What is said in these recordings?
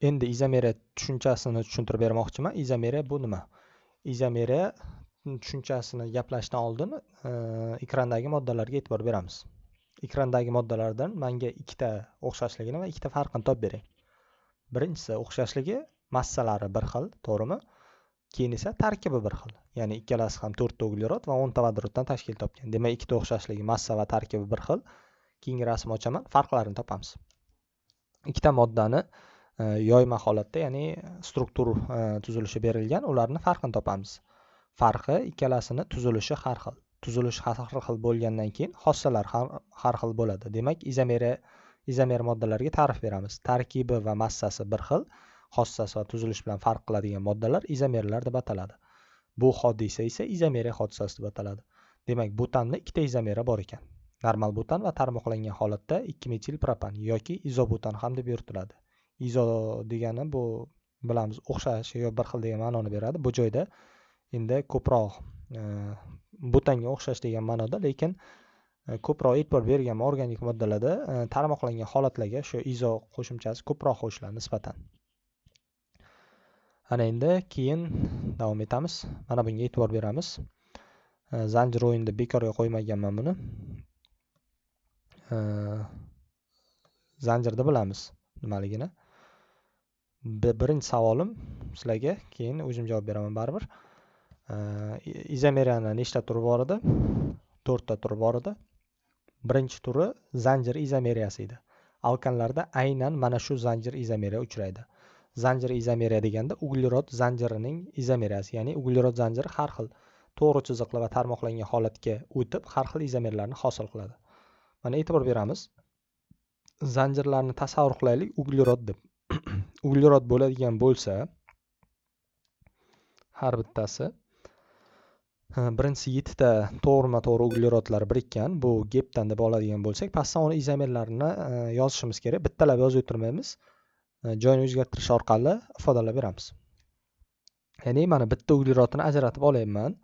endi izomeriya tushunchasini tushuntirib bermoqchiman. Izomeriya bu nima? Izomeriya tushunchasini gaplashishdan oldin e, ekrandagi moddalarga e'tibor beramiz. Ekrandagi moddalardan manga ikkita o'xshashligini va ikkita farqini topib bering. Birinchisi o'xshashligi massalari bir xil to'g'rimi? Keyin esa tarkibi bir xil. Ya'ni ikkalasi ham to'rtta uglerod va o'nta vodoroddan tashkil topgan. Demak ikkita o'xshashligi massa va tarkibi bir xil. Keyingi rasm ochaman. Farqlarini topamiz. Ikkita moddani E, yoyma holatda ya'ni struktur e, tuzilishi berilgan ularni farqini topamiz. Farqi ikkalasini tuzilishi har xil tuzilishi har xil bo'lgandan keyin xossalar ham har xil bo'ladi. Demak izomeriya izomer moddalarga ta'rif beramiz. Tarkibi va massasi bir xil xossasi va tuzilishi bilan farq qiladigan moddalar izomerlar deb ataladi. Bu hodisa esa izomeriya hodisasi deb ataladi. Demak butanni ikkita izomeri bor ekan. Normal butan va tarmoqlangan holatda ikki metil propan yoki izobutan ham deb yuritiladi. Izo degani bu bilamiz o'xshash yo bir xil degan ma'noni beradi. Bu joyda endi ko'proq e, butanga o'xshash degan ma'noda lekin e, ko'proq e'tibor bergan organik moddalarda e, tarmoqlangan holatlarga shu izo qo'shimchasi ko'proq qo'shiladi nisbatan. Ana endi keyin davom etamiz. Mana bunga e'tibor beramiz. Zanjir o'yinida bekorga qo'ymaganman buni. Zanjirni bilamiz nimaligini. Birinchi savolim sizlarga keyin o'zim javob beraman baribir. Izomeriyani nechta turi bor edi? To'rtta turi bor edi. Birinchi turi zanjir izomeriyasi edi. Alkanlarda aynan mana shu zanjir izomeriya uchraydi. Zanjir izomeriya deganda uglerod zanjirining izomeriyasi ya'ni uglerod zanjiri har xil to'g'ri chiziqli va tarmoqlangan holatga o'tib har xil izomerlarni hosil qiladi. Mana e'tibor beramiz. Zanjirlarni tasavvur qilaylik uglerod deb. Uglerod bo'ladigan bo'lsa har bittasi birinchisi yettita to'g'rima to'g'ri uglerodlar birikkan. Bu geptan deb oladigan bo'lsak pastdan uni izomerlarini yozishimiz kerak. Bittalab yozib o'tirmaymiz. Joyini o'zgartirish orqali ifodalab beramiz. Ya'ni mana bitta uglerodni ajratib olyapman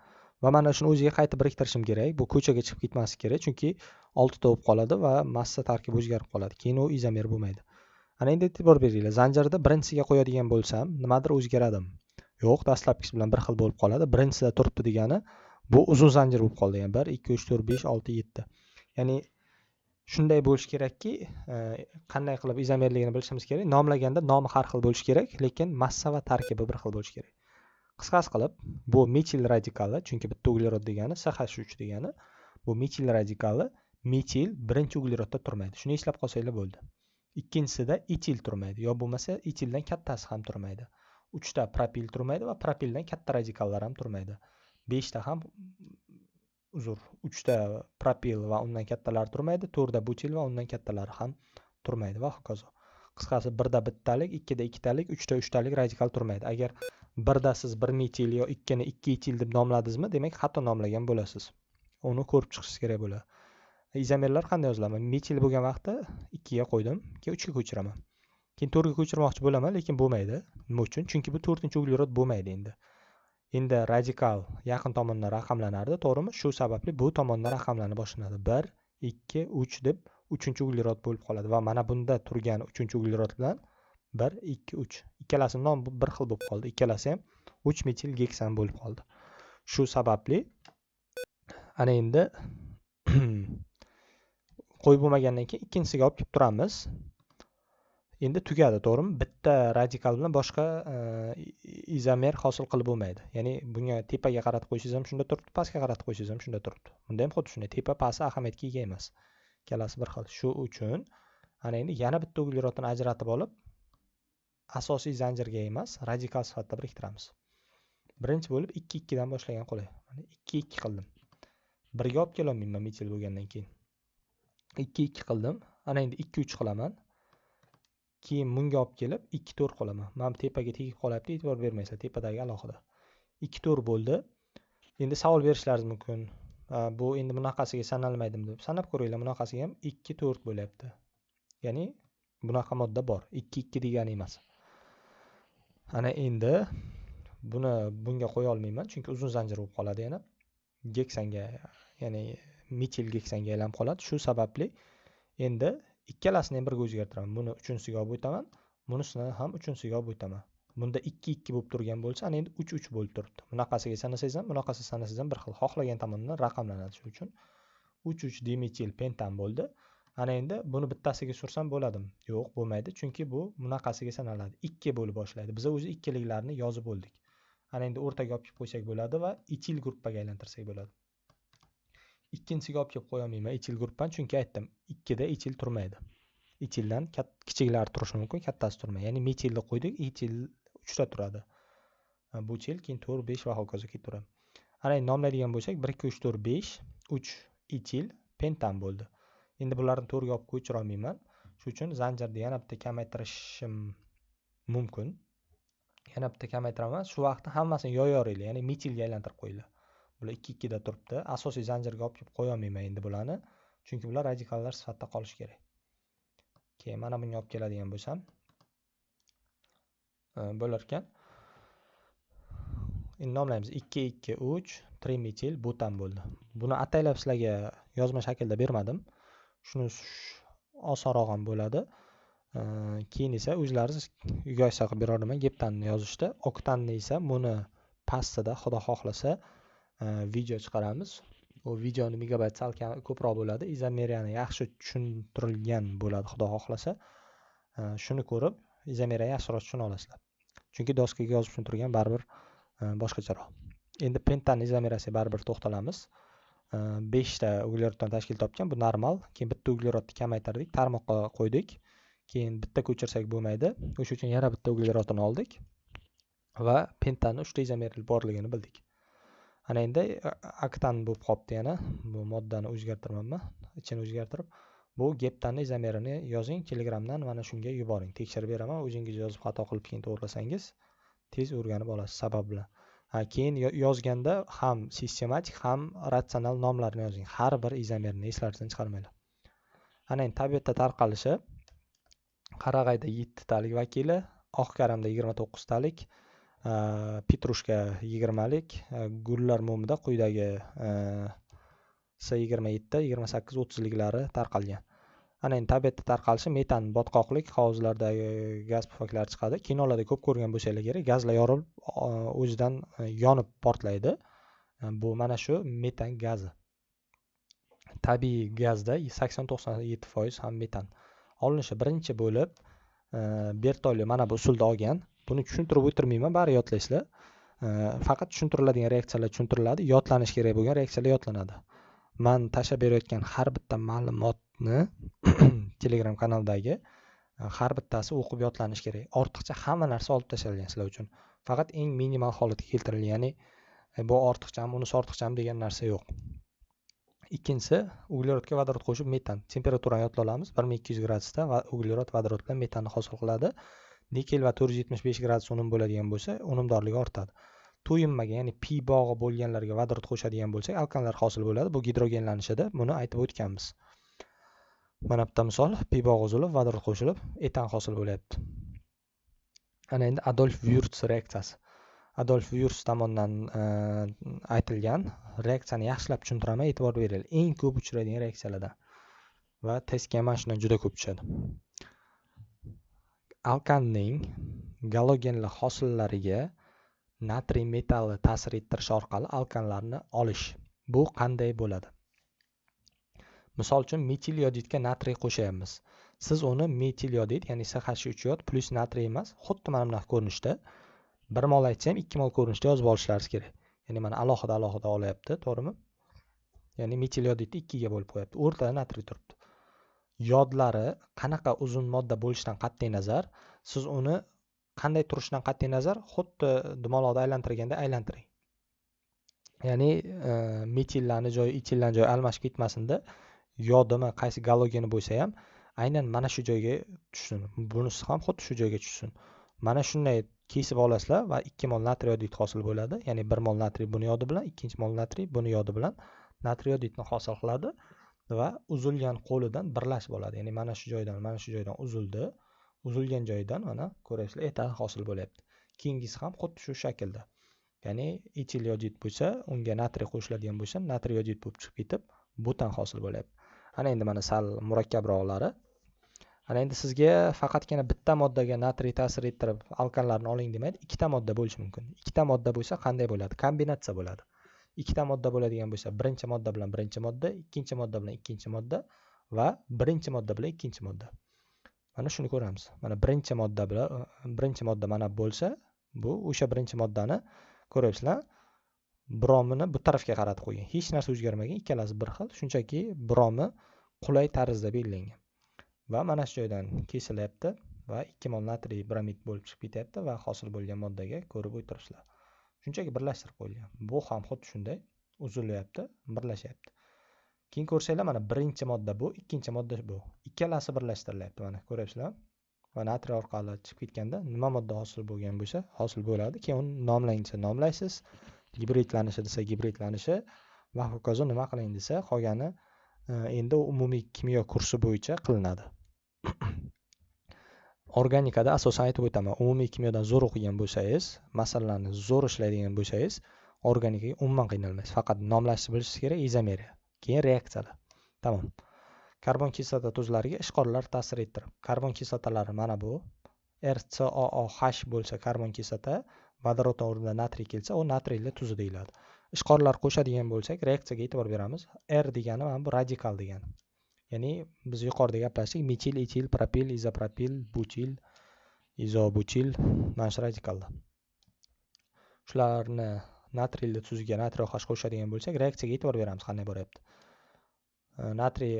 va mana shuni o'ziga qaytib biriktirishim kerak. Bu ko'chaga chiqib ketmasligi kerak chunki oltita bo'lib qoladi va massa tarkibi o'zgarib qoladi. Keyin u izomer bo'lmaydi. Ana endi e'tibor beringlar zanjirda birinchisiga qo'yadigan bo'lsam nimadir o'zgaradimi yo'q dastlabkisi bilan bir xil bo'lib qoladi birinchisida turibdi degani bu uzun zanjir bo'lib qoldi ya'ni bir ikki uch to'rt besh olti yetti. Ya'ni shunday bo'lishi kerakki e, qanday qilib izomerligini bilishimiz kerak nomlaganda nomi har xil bo'lishi kerak lekin massa va tarkibi bir xil bo'lishi kerak. Qisqasi qilib bu metil radikali chunki bitta uglerod degani sh uch degani bu metil radikali metil birinchi uglerodda turmaydi. Shuni eslab qolsanglar bo'ldi. Ikkinchisida etil turmaydi. Yo bo'lmasa etildan kattasi ham turmaydi. Uchta propil turmaydi va propildan katta radikallar ham turmaydi. Beshta ham uzr uchta propil va undan kattalari turmaydi to'rtta butil va undan kattalari ham turmaydi va hokazo. Qisqasi birda bittalik ikkida ikkitalik uchta uchtalik radikal turmaydi. Agar birda siz bir metil yo ikkini ikki etil deb nomladingizmi demak xato nomlagan bo'lasiz. Uni ko'rib chiqishingiz kerak bo'ladi. Izomerlar qanday yoziladi metil bo'lgan vaqtda ikkiga qo'ydim keyin uchga ko'chiraman. Keyin to'rtga ko'chirmoqchi bo'laman lekin bo'lmaydi. Nima uchun? Chunki bu to'rtinchi uglerod bo'lmaydi endi. Endi radikal yaqin tomondan raqamlanardi to'g'rimi? Shu sababli bu tomondan raqamlana boshlanadi. Bir ikki uch deb uchinchi uglerod bo'lib qoladi va mana bunda turgan uchinchi uglerod bilan bir ikki uch. Ikkalasi nomi bir xil bo'lib qoldi. Ikkalasi ham uch metil geksan bo'lib qoldi. Shu sababli ana endi qo'yib bo'lmagandan keyin ikkinchisiga olib kelib turamiz. Endi tugadi to'g'rimi? Bitta radikal bilan boshqa e, izomer hosil qilib bo'lmaydi. Ya'ni bunga tepaga qaratib qo'yishingiz ham shunda turibdi pastga qaratib qo'yishingiz ham shunda turibdi. Bunda ham xuddi shunday. Tepa pasti ahamiyatga ega emas. Ikkalasi bir xil. Shu uchun ana endi yana bitta uglerodni ajratib olib asosiy zanjirga emas radikal sifatida biriktiramiz. Birinchi bo'lib ikki ikkidan boshlagan qulay ikki ikki qildim. Birga olib kelolmayman metil bo'lgandan keyin. Ikki ikki qildim. Ana endi ikki uch qilaman. Keyin bunga olib kelib ikki to'rt qilaman. Mana bu tepaga tegib qolyapti e'tibor bermaysizlar tepadagi alohida. Ikki to'rt bo'ldi. Endi savol berishlaringiz mumkin. Bu endi bunaqasiga sanalmaydimi deb. Sanab ko'ringlar bunaqasiga ham ikki to'rt bo'lyapti. Ya'ni bunaqa modda bor. Ikki ikki degani emas. Ana endi buni bunga qo'ya olmayman chunki uzun zanjir bo'lib qoladi yana. Geksanga ya'ni mitil geksanga aylanib qoladi. Shu sababli endi ikkalasini ham birga o'zgartiraman buni uchinchisiga olib o'taman bunisini ham uchinchisiga olib o'taman. Bunda ikki ikki bo'lib turgan bo'lsa ana endi uch uch bo'lib turibdi. Bunaqasiga sanasangiz ham bunaqasiga sanasangiz ham bir xil xohlagan tomonidan raqamlanadi shuning uchun. Uch uch dimetil pentan bo'ldi. Ana endi buni bittasiga sursam bo'ladimi? Yo'q bo'lmaydi. Chunki bu bunaqasiga sanaladi. Ikki bo'lib boshlaydi. Biza o'zi ikkiliklarni yozib bo'ldik ana endi o'rtaga olib kelib qo'ysak bo'ladi va itil gruppaga aylantirsak bo'ladi. Ikkinchisiga olib kelib qo'yolmayman ichil guruhdan chunki aytdim ikkida ichil turmaydi. Ichildan kichiklari turishi mumkin kattasi turmaydi. Ya'ni metilni qo'ydik ichil uchta turadi. Buchil keyin to'rt besh va hokazo ketaveradi ana endi nomlaydigan bo'lsak bir ikki uch to'rt besh uch ichil pentan bo'ldi. Endi bularni to'rtga olib ko'chira olmayman shuning uchun zanjirni yana bitta kamaytirishim mumkin. Yana bitta kamaytiraman. Shu vaqtda hammasini yoyoringlar ya'ni metilga aylantirib qo'yinglar. Bular ikki ikkida turibdi. Asosiy zanjirga olib kelib qo'yolmayman endi bularni chunki bular radikallar sifatida qolishi kerak. Keyin mana bunga olib keladigan bo'lsam e, bo'larkan. Endi nomlaymiz. Ikki ikki uch trimetil butan bo'ldi. Buni ataylab sizlarga yozma shaklda bermadim. Shuni osonroq ham bo'ladi. E, keyin esa o'zlaringiz mukosasa qilib berardiman. Geptanni yozishda oktanni esa buni pastida xudo xohlasa video chiqaramiz u videoni megabayt sal ko'proq bo'ladi. Izomeriyani yaxshi tushuntirilgan bo'ladi xudo xohlasa. Э, shuni ko'rib izomeriya yaxshiroq tushuna olasizlar. Chunki doskaga yozib tushuntirgan baribir э, boshqacharoq. Endi pentani izomeriyasiga baribir to'xtalamiz. Э, beshta ugleroddan tashkil topgan bu normal. Keyin bitta uglerodni kamaytirdik tarmoqqa qo'ydik. Keyin bitta ko'chirsak bo'lmaydi. O'sha uchun yana bitta uglerodini oldik va pentani uchta izomerli borligini bildik. Ana endi aktan bo'lib qolibdi yana. Bu moddani o'zgartiramanmi ichini o'zgartirib bu geptanni izomerini yozing telegramdan mana shunga yuboring. Tekshirib beraman o'zingiz yozib xato qilib keyin to'g'rilasangiz tez o'rganib olasiz sabab bilan keyin yozganda ham sistematik ham ratsional nomlarni yozing. Har bir izomerni eslaringizdan chiqarmanglar ana endi tabiatda tarqalishi. Qarag'ayda yettitalik vakili oq karamda yigirma to'qqiztalik. Petrushka yigirmalik gullar mo'mida quyidagi s yigirma yetti yigirma sakkiz o'ttizliklari tarqalgan ana endi tabiatda tarqalishi metan botqoqlik hovuzlardagi gaz pufaklari chiqadi. Kinolarda ko'p ko'rgan bo'lsanglar kerak gazlar yorilib o'zidan e, yonib portlaydi. E, bu mana shu metan gazi. Tabiiy gazda sakson to'qson yetti foiz ham metan. Olinishi birinchi bo'lib e, bertoli mana bu usulda olgan. Buni tushuntirib o'tirmayman bari yodlaysizlar faqat tushuntiriladigan reaksiyalar tushuntiriladi yodlanishi kerak bo'lgan reaksiyalar yodlanadi. Man tashlab berayotgan har bitta ma'lumotni telegram kanaldagi e, har bittasi o'qib yodlanishi kerak. Ortiqcha hamma narsa olib tashlangan sizlar uchun. Faqat eng minimal holatga keltirilgan ya'ni e, bu ortiqchami unisi ortiqchami degan narsa yo'q. Ikkinchisi uglerodga vodorod qo'shib metan. Temperaturani yodlay olamiz bir ming ikki yuz gradusda uglerod vodorod bilan metanni hosil qiladi. Nikel va to'rt yuz yetmish besh gradus unum bo'ladigan bo'lsa unumdorligi ortadi. To'yinmagan ya'ni pi bog'i bo'lganlarga vodorod qo'shadigan bo'lsak alkanlar hosil bo'ladi. Bu gidrogenlanishida buni aytib o'tganmiz. Mana bitta misol pi bog'i uzilib vodorod qo'shilib etan hosil bo'lyapti. Ana endi adolf vyurts reaksiyasi. Adolf vyurs tomonidan e, aytilgan reaksiyani yaxshilab tushuntiraman e'tibor beringlar eng ko'p uchraydigan reaksiyalardan va testga ham mana shundan juda ko'p tushadi alkanning galogenli hosillariga natriy metalli ta'sir ettirish orqali alkanlarni olish. Bu qanday bo'ladi? Misol uchun metil yodidga natriy qo'shyapmiz siz uni metil yodid ya'ni sh uch yod plyus natriy emas xuddi mana bunaqa ko'rinishda bir mol aytsam ikki mol ko'rinishda yozib olishlaringiz kerak. Ya'ni mana alohida alohida olyapti to'g'rimi? Ya'ni metil yodidni ikkiga bo'lib qo'yapti. O'rtada natriy turibdi. Yodlari qanaqa uzun modda bo'lishidan qat'iy nazar siz uni qanday turishidan qat'iy nazar xuddi dumaloqni aylantirganda aylantiring. Ya'ni e, metillarni joyi etillarni joyi almashib ketmasinda yodimi qaysi galogeni bo'lsa ham aynan mana shu joyga tushsin. Bunisi ham xuddi shu joyga tushsin. Mana shunday kesib olasizlar va ikki mol natriy yodid hosil bo'ladi. Ya'ni bir mol natriy buni yodi bilan ikkinchi mol natriy buni yodi bilan natriy yodidni hosil qiladi. Va uzilgan qo'lidan birlashib oladi. Ya'ni mana shu joydan mana shu joydan uzildi. Uzilgan joyidan mana ko'rasizlar etan hosil bo'lyapti. Keyingisi ham xuddi shu shaklda. Ya'ni etil yodid bo'lsa unga natriy qo'shiladigan bo'lsa natriy yodid bo'lib chiqib ketib butan hosil bo'lyapti. Ana endi mana sal murakkabroqlari ana endi sizga faqatgina bitta moddaga natriy ta'sir ettirib alkanlarni oling demaydi. Ikkita modda bo'lishi mumkin. Ikkita modda bo'lsa qanday bo'ladi? Kombinatsiya bo'ladi. Ikkita modda bo'ladigan bo'lsa birinchi modda bilan birinchi modda ikkinchi modda bilan ikkinchi modda va birinchi modda bilan ikkinchi modda. Mana shuni ko'ramiz. Mana birinchi modda bilan birinchi modda mana bo'lsa bu o'sha birinchi moddani ko'ryapsizlar. Bromini bu tarafga qaratib qo'ygan. Hech narsa o'zgarmagan. Ikkalasi bir xil. Shunchaki bromi qulay tarzda belgilangan. Va mana shu joydan kesilyapti va ikki mol natriy bromid bo'lib chiqib ketyapti va hosil bo'lgan moddaga ko'rib o'tiribsizlar. Shunchaki birlashtirib qo'yilgan. Bu ham xuddi shunday uzilyapti birlashyapti. Keyin ko'rsanglar mana birinchi modda bu ikkinchi modda bu. Ikkalasi birlashtirilyapti mana ko'ryapsizlarmi va natriy orqali chiqib ketganda nima modda hosil bo'lgan bo'lsa hosil bo'ladi. Keyin uni nomlang desa nomlaysiz. Gibridlanishi desa gibridlanishi. Va hokazo nima qiling desa qolgani e, endi umumiy kimyo kursi bo'yicha qilinadi. Organikada asosan aytib o'taman umumiy kimyodan zo'r o'qigan bo'lsangiz masalalarni zo'r ishlaydigan bo'lsangiz organikaga umuman qiynalmaysiz. Faqat nomlashni bilishingiz kerak izomeriya keyin reaksiyalar. Tamom. Karbon kislota tuzlariga ishqorlar ta'sir ettirib karbon kislotalari mana bu rcooh bo'lsa karbon kislota vodorod o'rnida natriy kelsa u natriyli tuzi deyiladi. Ishqorlar qo'shadigan bo'lsak reaksiyaga e'tibor beramiz. R degani mana bu radikal degani. Ya'ni biz yuqorida gaplashdik. Metil etil propil izopropil butil izobutil mana shu radikallar shularni natriyli tuzga natriy oh qo'shadigan bo'lsak reaksiyaga e'tibor beramiz qanday boryapti. Natriy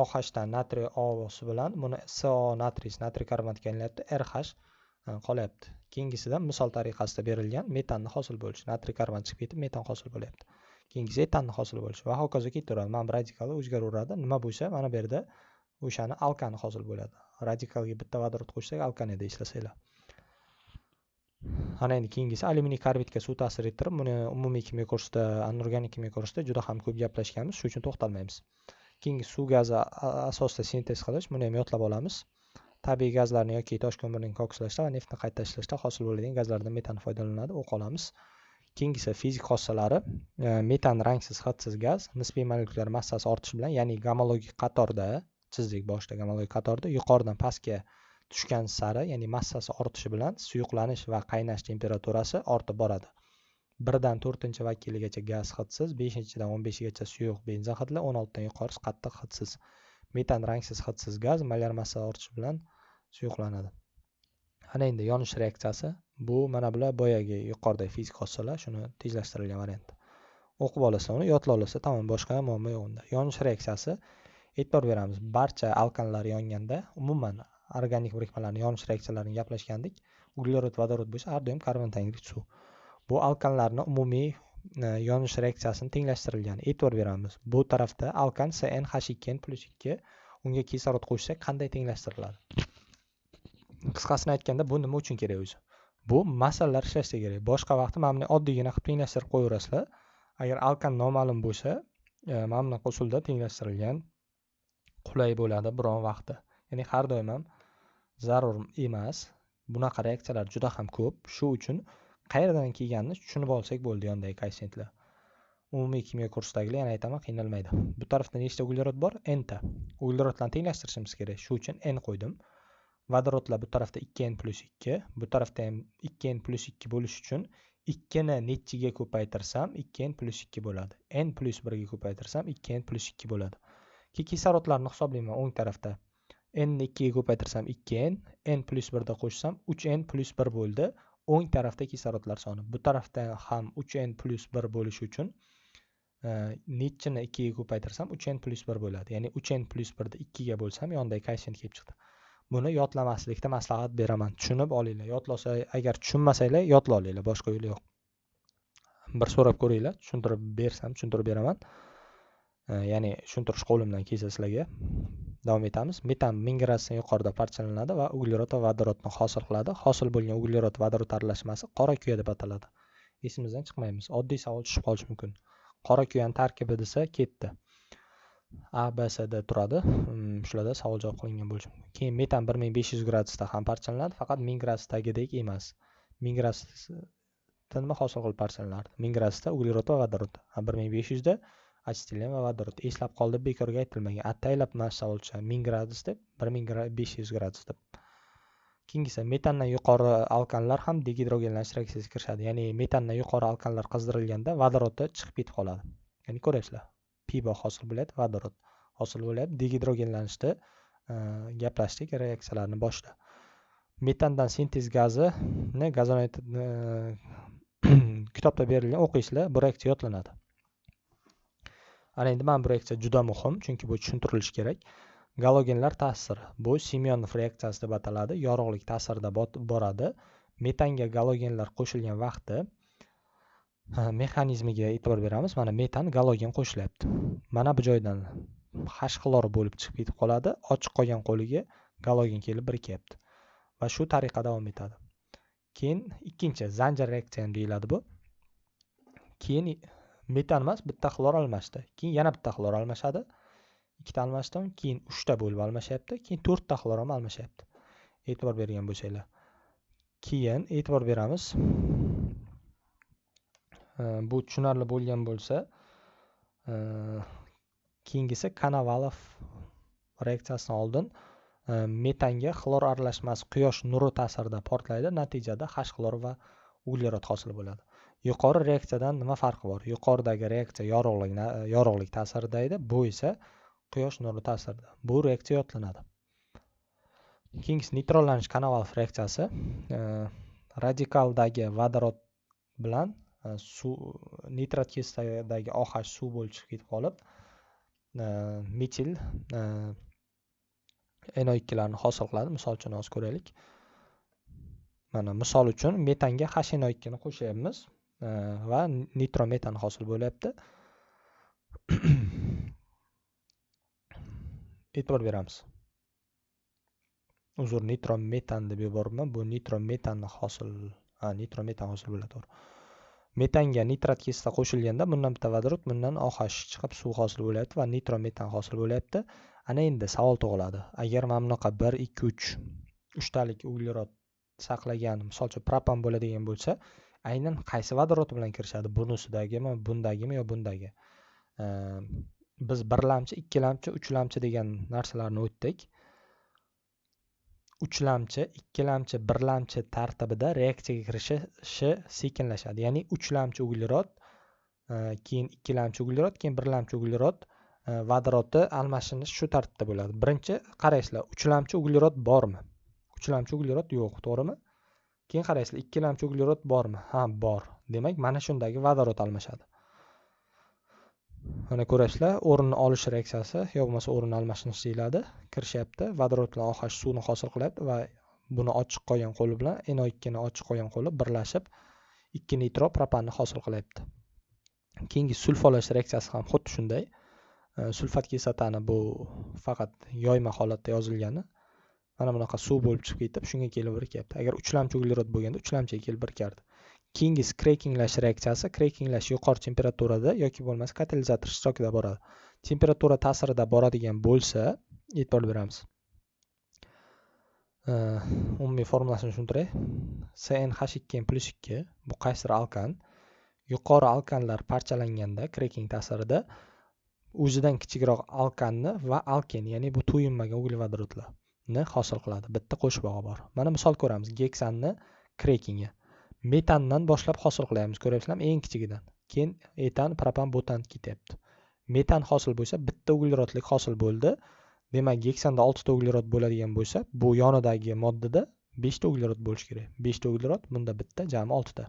ohdan natriy osi bilan buni so natriy natriy karbonatga aylanayapti rh e, qolyapti. Keyingisida misol tariqasida berilgan metanni hosil bo'lishi natriy karbonat chiqib ketib metan hosil bo'lyapti. Keyingi etanni hosil bo'lishi va hokazo ketaveradi mana bu radikallar o'zgaraveradi nima bo'lsa mana bu yerda o'shani alkani hosil bo'ladi. Radikalga bitta vodorod qo'shsak alkan edi eslasanglar ana endi keyingisi alyuminiy karbidga suv ta'sir ettirib buni umumiy kimyo kursida anorganik kimyo kursida juda ham ko'p gaplashganmiz. Shuning uchun to'xtalmaymiz. Keyingi suv gazi asosida sintez qilish buni ham yodlab olamiz. Tabiiy gazlarni yoki tosh ko'mirning kokslashda va neftni qayta ishlashda hosil bo'ladigan gazlardan metan foydalaniladi o'qib olamiz. Keyingisi fizik xossalari e, metan rangsiz hidsiz gaz nisbiy molekulyar massasi ortishi bilan ya'ni gomologik qatorda chizdik boshida gomologik qatorda yuqoridan pastga tushgan sari ya'ni massasi ortishi bilan suyuqlanish va qaynash temperaturasi ortib boradi. Birdan to'rtinchi vakiligacha gaz hidsiz beshinchidan o'n beshigacha suyuq benzin hidli o'n oltidan yuqorisi qattiq hidsiz metan rangsiz hidsiz gaz molyar massa ortishi bilan suyuqlanadi. Ana endi yonish reaksiyasi bu mana bular boyagi yuqoridagi fizik xossalar shuni tezlashtirilgan variant. O'qib olasiz uni yodlab olasa tamom boshqa muammo yo'q unda. Yonish reaksiyasi e'tibor beramiz barcha alkanlar yonganda umuman organik birikmalarni yonish reaksiyalarini gaplashgandik uglerod vodorod bo'lsa har doim karbon tanglik suv. Bu alkanlarni umumiy e, yonish reaksiyasini tenglashtirilgan. E'tibor beramiz bu tarafda alkan cn h ikki n plyus ikki unga kislorod qo'shsak qanday tenglashtiriladi? Qisqasini aytganda bu nima uchun kerak o'zi? Bu masalalar ishlashda kerak. Boshqa vaqtda mana bunday oddiygina qilib tenglashtirib qo'yaverasizlar. Agar alkan noma'lum bo'lsa e, mana bunaqa usulda tenglashtirilgan qulay bo'ladi biron vaqtda. Ya'ni har doim ham zarur emas. Bunaqa reaksiyalar juda ham ko'p. Shu uchun qayerdan kelganini tushunib olsak bo'ldi yondagi koeffitsiyentlar. Umumiy kimyo kursidagilar yana aytaman qiynalmaydi. Bu tarafda nechta uglerod bor? Nta uglerodlarni tenglashtirishimiz kerak. Shu uchun n qo'ydim. Vodorodlar bu tarafda 2n plus 2, bu tarafda ham 2n plus 2 bo'lishi uchun 2 ni nechiga ko'paytirsam 2n plus 2 bo'ladi. n plus 1 ga ko'paytirsam 2n plus 2 bo'ladi. Keyin kislorodlarni hisoblayman o'ng tarafda. n ni 2 ga ko'paytirsam 2n, n plus 1 da qo'shsam 3n plus 1 bo'ldi. O'ng tarafda kislorodlar soni. Bu tarafda ham 3n plus 1 bo'lishi uchun nechini 2 ga ko'paytirsam 3n plus 1 bo'ladi. Ya'ni 3n plus 1 ni 2 ga bo'lsam, yonidagi koeffitsient kelib chiqdi. Buni yodlamaslikda maslahat beraman. Tushunib olinglar. Yodlasa agar tushunmasanglar yodlab olinglar. Boshqa yo'li yo'q. Bir so'rab ko'ringlar. Tushuntirib bersam tushuntirib beraman. Ya'ni tushuntirish qo'limdan kelsa sizlarga davom etamiz. Metan ming gradusdan yuqorida parchalanadi va uglerod va vodorodni hosil qiladi. Hosil bo'lgan uglerod vodorod aralashmasi qora kuya deb ataladi. Esimizdan chiqmaymiz. Oddiy savol tushib qolishi mumkin. Qora kuyani tarkibi desa ketdi. A b c d turadi. Umm, shularda savol javob qilingan bo'lishi mumkin. Keyin metan bir ming besh yuz gradusda ham parchalanadi faqat ming gradusdagidek emas. Ming gradusda nima hosil qilib parchalanardi. Ming gradusda uglerod va vodorod bir ming besh yuzda achetilin va vodorod eslab qoldi bekorga aytilmagan. Ataylab mana shu savol tushadi ming gradus deb bir ming besh yuz gradus deb. Keyingisi metandan yuqori alkanlar ham degidrogenlanish reaksiyasiga kirishadi. Ya'ni metandan yuqori alkanlar qizdirilganda vodorodda chiqib ketib qoladi. Ya'ni ko'ryapsizlar. Pibo hosil bo'ladi vodorod hosil bo'ladi degidrogenlanishda e, gaplashdik reaksiyalarni boshida. Metandan sintez gazini gazonat e, kitobda berilgan o'qiysizlar bu reaksiya yodlanadi. Ana endi mana bu reaksiya juda muhim chunki bu tushuntirilishi kerak. Galogenlar ta'siri. Bu simyonov reaksiyasi deb ataladi. Yorug'lik ta'sirida boradi. Metanga galogenlar qo'shilgan vaqtda mexanizmiga e'tibor beramiz. Mana metan galogen qo'shilyapti mana bu joydan h xlor bo'lib chiqib ketib qoladi. Ochiq qolgan qo'liga galogen kelib birikyapti va shu tariqa davom etadi. Keyin ikkinchi zanjir reaksiya deyiladi bu. Keyin metan emas bitta xlor almashdi. Keyin yana bitta xlor almashadi. Ikkita almashdim keyin uchta bo'lib almashyapti keyin to'rtta xlor ham almashyapti e'tibor bergan bo'lsanglar. Keyin e'tibor beramiz. Bu tushunarli bo'lgan bo'lsa keyingisi kanavalov reaksiyasidan oldin metanga xlor aralashmasi quyosh nuri ta'sirida portlaydi. Natijada h xlor va uglerod hosil bo'ladi. Yuqori reaksiyadan nima farqi bor? Yuqoridagi reaksiya yorug'lik yorug'lik ta'sirida edi. Bu esa quyosh nuri ta'sirida. Bu reaksiya yodlanadi. Keyingisi neytrollanish kanavalov reaksiyasi. Э, radikaldagi vodorod bilan suv nitrat kislotadagi oh suv bo'lib chiqib ketib qolib metil no ikkilarni hosil qiladi misol uchun hozir ko'raylik mana misol uchun metanga h no ikkini qo'shyapmiz va nitrometan hosil bo'lyapti e'tibor beramiz. Uzr nitrometan deb yuboribman bu nitrometanni hosil ha nitrometan hosil bo'ladi to'g'ri metanga nitrat kislota qo'shilganda bundan bitta vodorod bundan oh chiqib suv hosil bo'lyapti va nitrometan hosil bo'lyapti. Ana endi savol tug'iladi. Agar mana bunaqa bir ikki uch uchtalik uglerod saqlagan misol uchun propan bo'ladigan bo'lsa aynan qaysi vodorod bilan kirishadi? Bunisidagimi bundagimi yo bundagi? Biz birlamchi ikkilamchi uchlamchi degan narsalarni o'tdik. Uchlamchi ikkilamchi birlamchi tartibida reaksiyaga kirishishi sekinlashadi. Ya'ni uchlamchi uglerod e, keyin ikkilamchi uglerod keyin birlamchi uglerod vodorodni vodorodi almashinish shu tartibda bo'ladi. Birinchi qaraysizlar uchlamchi uglerod bormi? Uchlamchi uglerod yo'q to'g'rimi? Keyin qaraysizlar ikkilamchi uglerod bormi? Ha bor. Demak mana shundagi vodorod almashadi. Mana ko'rasizlar o'rinni olish reaksiyasi yo bo'lmasa o'rin almashinish deyiladi kirishyapti. Vodorod bilan oh suvni hosil qilyapti va buni ochiq qolgan qo'li bilan no ikkini ochiq qolgan qo'li birlashib ikki nitro propanni hosil qilyapti. Keyingi sulfolash reaksiyasi ham xuddi shunday. Sulfat kislotani bu faqat yoyma holatda yozilgani mana bunaqa suv bo'lib chiqib ketib shunga kelib birikyapti agar uchlamchi uglerod bo'lganda uchlamchiga kelib birikardi keyingi krekinglash reaksiyasi krekinglash yuqori temperaturada yoki bo'lmasa katalizator ishtirokida boradi. Temperatura ta'sirida boradigan bo'lsa e'tibor beramiz. Umumiy formulasini tushuntiray. Cnh ikki plyus ikki bu qaysidir alkan. Yuqori alkanlar parchalanganda kreking ta'sirida o'zidan kichikroq alkanni va alken ya'ni bu to'yinmagan uglevodorodlarni hosil qiladi. Bitta qo'shbog'i bor. Mana misol ko'ramiz geksanni krekingi metandan boshlab hosil qilyapmiz ko'ryapsizlarmi eng kichigidan. Keyin etan propan butan ketyapti. Metan hosil bo'lsa bitta uglerodlik hosil bo'ldi. Demak geksanda oltita uglerod bo'ladigan bo'lsa bu yonidagi moddada beshta uglerod bo'lishi kerak. Beshta uglerod bunda bitta jami oltita.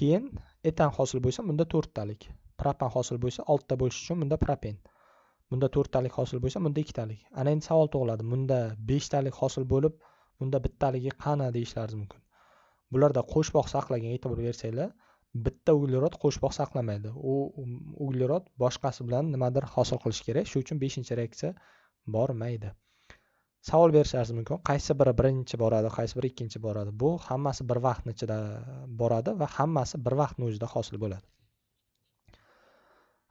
Keyin etan hosil bo'lsa bunda to'rttalik. Propan hosil bo'lsa oltita bo'lishi uchun bunda propen. Bunda to'rttalik hosil bo'lsa bunda ikkitalik. Ana endi savol tug'iladi. Bunda beshtalik hosil bo'lib bunda bittaligi qani deyishlaringiz mumkin? Bularda qo'shboq saqlagan e'tibor bersanglar bitta uglerod qo'shboq saqlamaydi. U um, uglerod boshqasi bilan nimadir hosil qilish kerak shu uchun beshinchi reaksiya bormaydi. Savol berishlaringiz mumkin qaysi biri birinchi boradi qaysi biri ikkinchi boradi? Bu hammasi bir vaqtni ichida boradi va hammasi bir vaqtni o'zida hosil bo'ladi.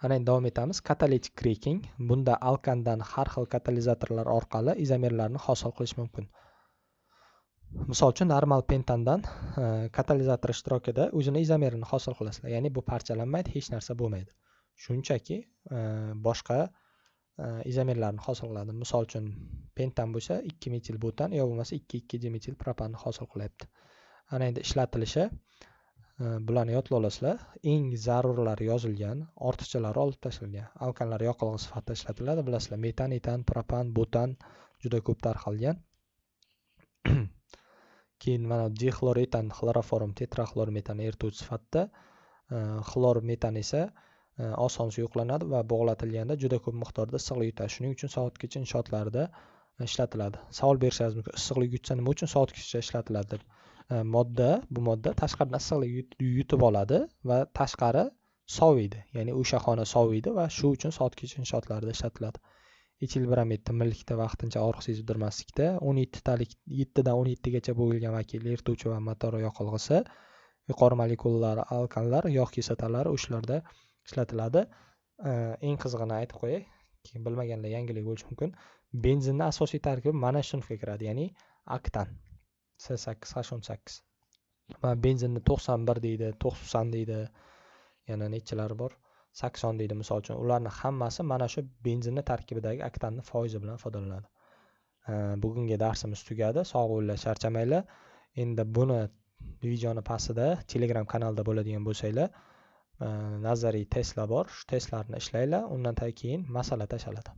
Ana endi davom etamiz. Katalitik kreking bunda alkandan har xil katalizatorlar orqali izomerlarni hosil qilish mumkin. Misol uchun normal pentandan e, katalizator ishtirokida o'zini izomerini hosil qilasizlar. Ya'ni bu parchalanmaydi hech narsa bo'lmaydi. Shunchaki e, boshqa e, izomerlarni hosil qiladi. Misol uchun pentan bo'lsa ikki metil butan yo bo'lmasa ikki ikki dimetil propanni hosil qilyapti. Ana endi ishlatilishi bularni yodlab olasizlar. Eng zarurlari yozilgan ortiqchalari olib tashlangan alkanlar yoqilg'i sifatida ishlatiladi. Bilasizlar metan etan propan butan juda ko'p tarqalgan. keyin mana dixloretan xloroform tetraxlormetan erituvchi sifatida e, xlor metan esa e, oson suyuqlanadi va bog'latilganda juda ko'p miqdorda issiqlik yutadi shuning uchun sovutgich inshootlarda ishlatiladi. Savol berishingiz mumkin issiqlik yutsa nima uchun sovutgichda ishlatiladi deb? E, modda bu modda tashqaridan issiqlik yutib oladi va tashqari soviydi. Ya'ni o'sha xona soviydi va shu uchun sovutgich inshootlarda ishlatiladi. Etil bromidni milkda vaqtincha og'riq sezdirmaslikda o'n yettitalik yettidan o'n yettigacha bo'lgan vakil erituvchi va motor yoqilg'isi yuqori molekulalar alkanlar yog' kislotalari o'shalarda ishlatiladi. Eng qizig'ini aytib qo'yay keyin bilmaganlar yangilik bo'lishi mumkin. Benzinni asosiy tarkibi mana shu sinfga kiradi ya'ni aktan s sakkiz h o'n sakkiz. Va benzinni to'qson bir deydi to'qson deydi yana nechalari bor? Sakson deydi misol uchun. Ularni hammasi mana shu benzinni tarkibidagi oktanni foizi bilan ifodalanadi bugungi darsimiz tugadi. Sog' bo'linglar charchamanglar endi buni videoni pastida telegram kanalida bo'ladigan bo'lsanglar nazariy testlar bor. Shu testlarni ishlanglar undan keyin masala tashladi